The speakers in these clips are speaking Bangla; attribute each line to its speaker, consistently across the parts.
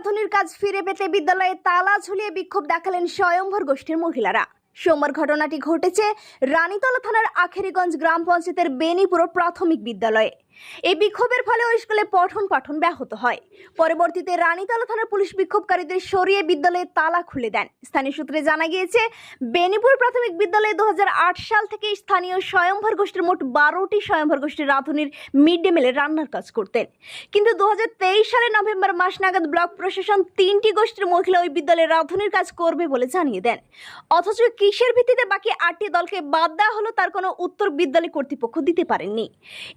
Speaker 1: রাঁধুনির কাজ ফিরে পেতে বিদ্যালয়ে তালা ঝুলিয়ে বিক্ষোভ দেখালেন স্বয়ংভর গোষ্ঠীর মহিলারা। সোমবার ঘটনাটি ঘটেছে রানীতলা থানার আখেরিগঞ্জ গ্রাম পঞ্চায়েতের বেনিপুর প্রাথমিক বিদ্যালয়ে। এই বিক্ষোভের ফলে ওই স্কুলে পঠন পাঠন ব্যাহত হয়। পরবর্তীতে রানীতলা থানার পুলিশ বিক্ষোভকারীদের সরিয়ে বিদ্যালয়ে তালা খুলে দেন। স্থানীয় সূত্রে জানা গিয়েছে, বেনিপুর প্রাথমিক বিদ্যালয়ে দু হাজার আট সাল থেকে স্থানীয় স্বয়ংভর গোষ্ঠীর মোট বারোটি স্বয়ংভর গোষ্ঠীর রাঁধুনির মিড ডে মিলে রান্নার কাজ করতেন। কিন্তু দু সালের নভেম্বর মাস নাগাদ ব্লক প্রশাসন তিনটি গোষ্ঠীর মহিলা ওই বিদ্যালয়ে রাঁধুনির কাজ করবে বলে জানিয়ে দেন। অথচ কিসের ভিত্তিতে বাকি আটটি দলকে বাদ দেওয়া হলো তার কোনো উত্তর বিদ্যালয় কর্তৃপক্ষ দিতে পারেননি।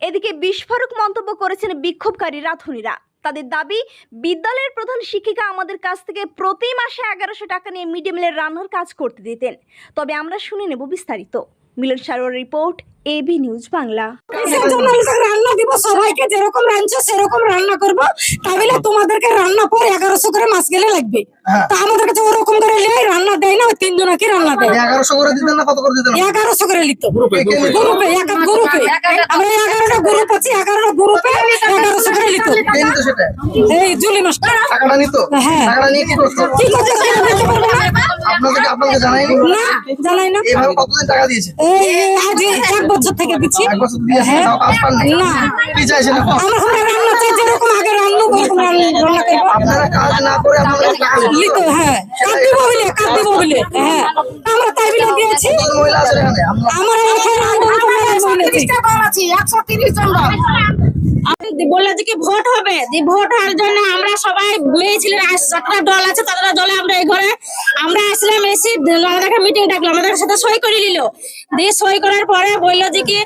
Speaker 1: এদিকে বিস্ফোরক মন্তব্য করেছেন বিক্ষোভকারী রাঁধুনিরা। তাদের দাবি বিদ্যালয়ের প্রধান শিক্ষিকা আমাদের কাছ থেকে প্রতি মাসে এগারোশো টাকা নিয়ে মিড ডে মিলের রান্নার কাজ করতে দিতেন। তবে আমরা শুনে নেব বিস্তারিত। Milon Sarwar report AB news Bangla.
Speaker 2: রান্না দিব সবাইকে যেরকম রাঁধছো সেরকম রান্না করব। তাহলে তোমাদেরকে রান্না পর এগারোশো করে মাস গেলে লাগবে।
Speaker 3: হ্যাঁ।
Speaker 2: তা আমাদের কাছে ওরকম করে ওই তিনজনকে রান্না দেয়?
Speaker 3: এগারোশো করে দিতেন না কত করে দিতেন?
Speaker 2: এগারোশো করে নিত।
Speaker 3: গ্রুপে
Speaker 2: গ্রুপে আমরা এগারোটা গ্রুপ আছি এগারোটা গ্রুপে এগারোশো করে নিত
Speaker 3: নিত সেটা
Speaker 2: এই জুলি মাস্টার
Speaker 3: টাকাটা নিত?
Speaker 2: হ্যাঁ।
Speaker 3: টাকাটা নিয়ে কি করতো
Speaker 2: কি করছে সেটা বলতে পারব না।
Speaker 3: আপনাদেরকে
Speaker 2: জানাই না।
Speaker 3: এইভাবে কতদিন টাকা দিয়েছে?
Speaker 2: এই আজ এক বছর থেকে দিচ্ছি।
Speaker 3: এক বছর দিয়েছে
Speaker 2: হ্যাঁ।
Speaker 3: তাও কাজ
Speaker 2: না।
Speaker 3: কি চাইছেন
Speaker 2: আমরা আমরা রান্না চাই যেরকম আগে রান্না ওরকম রান্না রান্না
Speaker 3: আপনারা কাজ না করে আপনারা টাকা নিত।
Speaker 2: হ্যাঁ। দিব বলে দিব বলে হ্যাঁ। আমরা তাই বলে দিয়েছি।
Speaker 3: মহিলা আছে এখানে? আমরা
Speaker 2: আমার
Speaker 4: যে কি ভোট হবে? ভোট হওয়ার জন্য আমরা সবাই দল আছে দলে আমরা আমরা আসলাম, এসে মিটিং আমাদের সাথে সই করে দিয়ে সই করার পরে বলল যে কি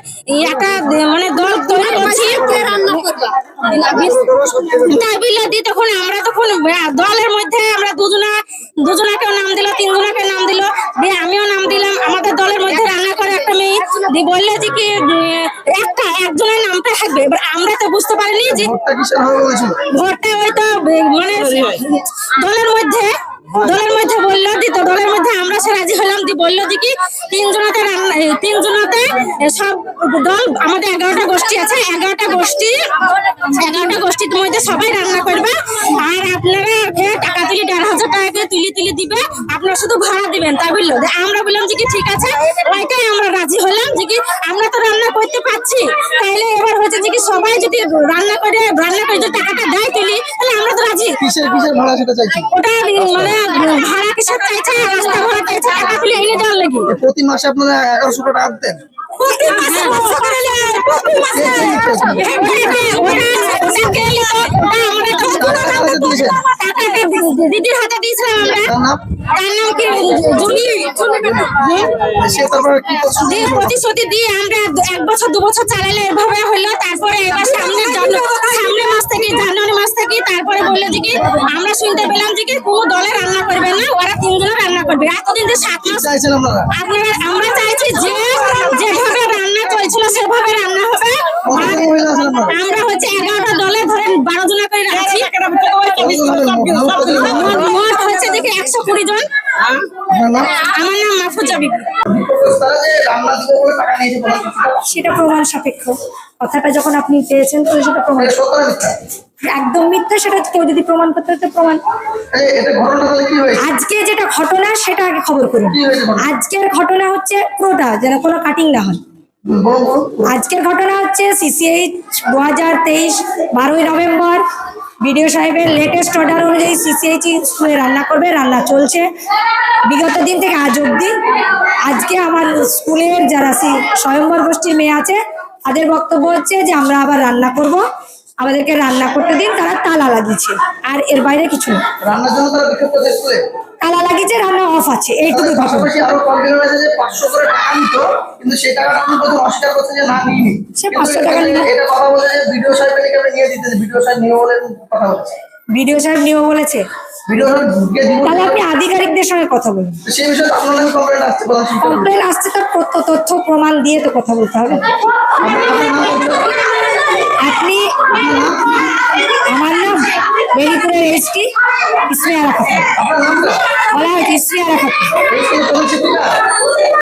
Speaker 4: একটা মানে দল দিয়ে তখন আমরা তখন দলের মধ্যে আমরা দুজনা দুজনাকে নাম দিল, তিনজনাকে নাম দিল। দিয়ে আমিও নাম দিলাম। আমাদের দলের মধ্যে রান্না করে একটা মেয়ে। দিয়ে বলল যে কি একজনের নামটা থাকবে। এবার আমরা তো বুঝতে পারিনি যে
Speaker 3: ভোটটা ওই
Speaker 4: তো হয়তো মানে দলের মধ্যে। দলের মধ্যে বলল দি তো দলের মধ্যে আমরা সে রাজি হলাম দি বলল যে কি এই তিনজনাতে আমাদের এগারোটা গোষ্ঠী আছে, এগারোটা গোষ্ঠী, এগারোটা গোষ্ঠীর মধ্যে সবাই রান্না করবে। আর আপনারা টাকা দেড় হাজার টাকা করে তুলি তুলি দিবে। শুধু দিবেন বলল। আমরা বললাম যে কি ঠিক আছে আমরা রাজি হলাম আমরা তো রান্না করতে পারছি। তাহলে এবার হচ্ছে যে কি সবাই যদি রান্না করে রান্না করে যদি টাকাটা দেয় তুলি
Speaker 3: কিসের কিসের ভাড়া সেটা
Speaker 4: ওটা মানে ভাড়া কিসের চাইছে? রাস্তা ভাড়া চাইছে টাকা তুলে এনে দেওয়ার লাগি।
Speaker 3: প্রতি মাসে আপনারা এগারোশো টাকা দিতেন?
Speaker 4: প্রতি মাসে পাঁচশো করে নেয়, প্রতি মাসে। ওটা- ওটা কে নিত? ওটা আমরা তো
Speaker 3: টাকা কাছে দিয়েছেন
Speaker 4: টাকাটা দিদির হাতে দিয়েছিলাম আমরা।
Speaker 3: তার নাম?
Speaker 4: কি? জুলি
Speaker 3: সে তারপরে কি
Speaker 4: প্রতিশ্রুতি দিয়ে আমরা এক বছর দু বছর চালালে এভাবে হলো তারপরে এবার সামনের জন্য বলল যে কি আমরা শুনতে পেলাম যে কি কোনো দলে রান্না করবে না ওরা তিনজনে রান্না করবে এতদিন যে সাত মাস
Speaker 3: আপনারা
Speaker 4: আমরা চাইছি যে যেভাবে রান্না চলছিল সেভাবে রান্না হবে আমরা হচ্ছে এগারোটা দলে ধরেন বারো জনা করে রাখছি
Speaker 3: মোট
Speaker 4: হচ্ছে দেখি একশো কুড়ি জন? আমার নাম মাহফুজা বিবি।
Speaker 2: সেটা প্রমাণ সাপেক্ষ কথাটা যখন আপনি পেয়েছেন তো সেটা প্রমাণ? একদম মিথ্যা সেটা কেউ যদি প্রমাণ করতে তো প্রমাণ আজকে যেটা ঘটনা সেটা আগে খবর করুন? আজকের ঘটনা হচ্ছে পুরোটা যেন কোনো কাটিং না হয়। আজকের ঘটনা হচ্ছে সিসিএইচ দু হাজার তেইশ, বারোই নভেম্বর। বিডিও সাহেবের লেটেস্ট অর্ডার অনুযায়ী সিসিএইচ স্কুলে রান্না করবে, রান্না চলছে। বিগত দিন থেকে আজ অবধি। আজকে আমার স্কুলের যারা স্বয়ম্বর গোষ্ঠীর মেয়ে আছে, তাদের বক্তব্য হচ্ছে যে আমরা আবার রান্না করব। আমাদেরকে রান্না করতে দিন, তারা তালা লাগিয়েছে। আর এর বাইরে কিছু না।
Speaker 3: রান্নার জন্য তারা বিক্ষোভ
Speaker 2: তালা লাগিয়েছে রান্না অফ আছে এইটুকু
Speaker 3: যে পাঁচশো করে টাকা নিত কিন্তু সেই টাকাটা আপনি প্রথম অস্বীকার করছে যে না নিইনি
Speaker 2: সে 500 টাকা
Speaker 3: এখানে এটা কথা বলে যে ভিডিও সাহেবের এখানে নিয়ে সাহেব বলছে।
Speaker 2: তাহলে আপনি আধিকারিকদের সঙ্গে কথা বলুন।
Speaker 3: তো তো কমপ্লেন আসছে
Speaker 2: তথ্য তথ্য প্রমাণ দিয়ে তো কথা বলতে হবে। আপনি আমার নাম বেরিপুরের এসটি।
Speaker 3: আপনার নামটা
Speaker 2: বলা হয়েছে
Speaker 3: প্রধান শিক্ষিকা